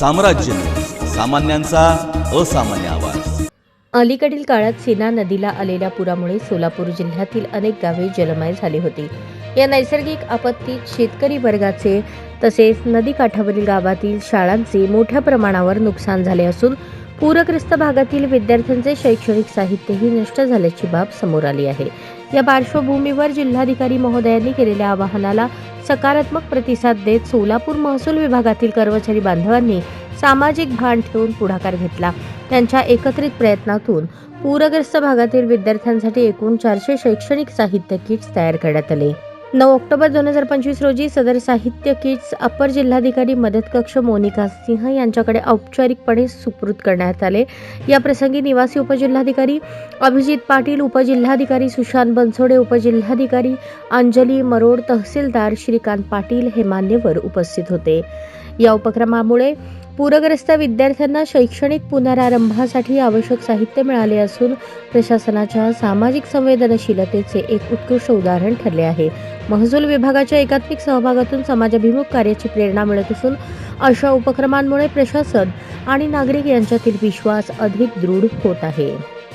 साम्राज्य. सामान्यांचा असामान्य आवाज. अलीकडील काळात सीना नदीला आलेल्या पुरामुळे सोलापूर जिल्ह्यातील अनेक गावे जलमय झाली होती. या नैसर्गिक आपत्तीत शेतकरी वर्गाचे तसेच नदीकाठावरील गावातील शाळांचे मोठ्या प्रमाणावर नुकसान झाले असून पूरग्रस्त भागातील विद्यार्थ्यांचे शैक्षणिक साहित्यही नष्ट झाल्याची बाब समोर आली आहे. या पार्श्वभूमीवर जिल्हाधिकारी महोदयांनी केलेल्या आवाहनाला सकारात्मक प्रतिसाद देत सोलापूर महसूल विभागातील कर्मचारी बांधवांनी सामाजिक भान ठेवून पुढाकार घेतला. त्यांच्या एकत्रित प्रयत्नातून पूरग्रस्त भागातील विद्यार्थ्यांसाठी एकूण चारशे शैक्षणिक साहित्य किट्स तयार करण्यात आले. नऊ ऑक्टोबर दोन हजार पंचवीस रोजी सदर साहित्य किट्स अपर जिल्हाधिकारी मदत कक्ष मोनिका सिंह यांच्याकडे औपचारिकपणे सुपूर्द करण्यात आले. या प्रसंगी निवासी उपजिल्हाधिकारी अभिजित पाटील उपजिल्हाधिकारी सुशांत बनसोडे उपजिल्हाधिकारी अंजली मरोड तहसीलदार श्रीकांत पाटील हे मान्यवर उपस्थित होते. या उपक्रमामुळे पूरग्रस्त विद्यार्थ्यांना शैक्षणिक पुनरारंभासाठी आवश्यक साहित्य मिळाले असून प्रशासनाच्या सामाजिक संवेदनशीलतेचे एक उत्कृष्ट उदाहरण ठरले आहे. महसूल विभागाच्या एकात्मिक सहभागातून समाजाभिमुख कार्याची प्रेरणा मिळत असून अशा उपक्रमांमुळे प्रशासन आणि नागरिक यांच्यातील विश्वास अधिक दृढ होत आहे.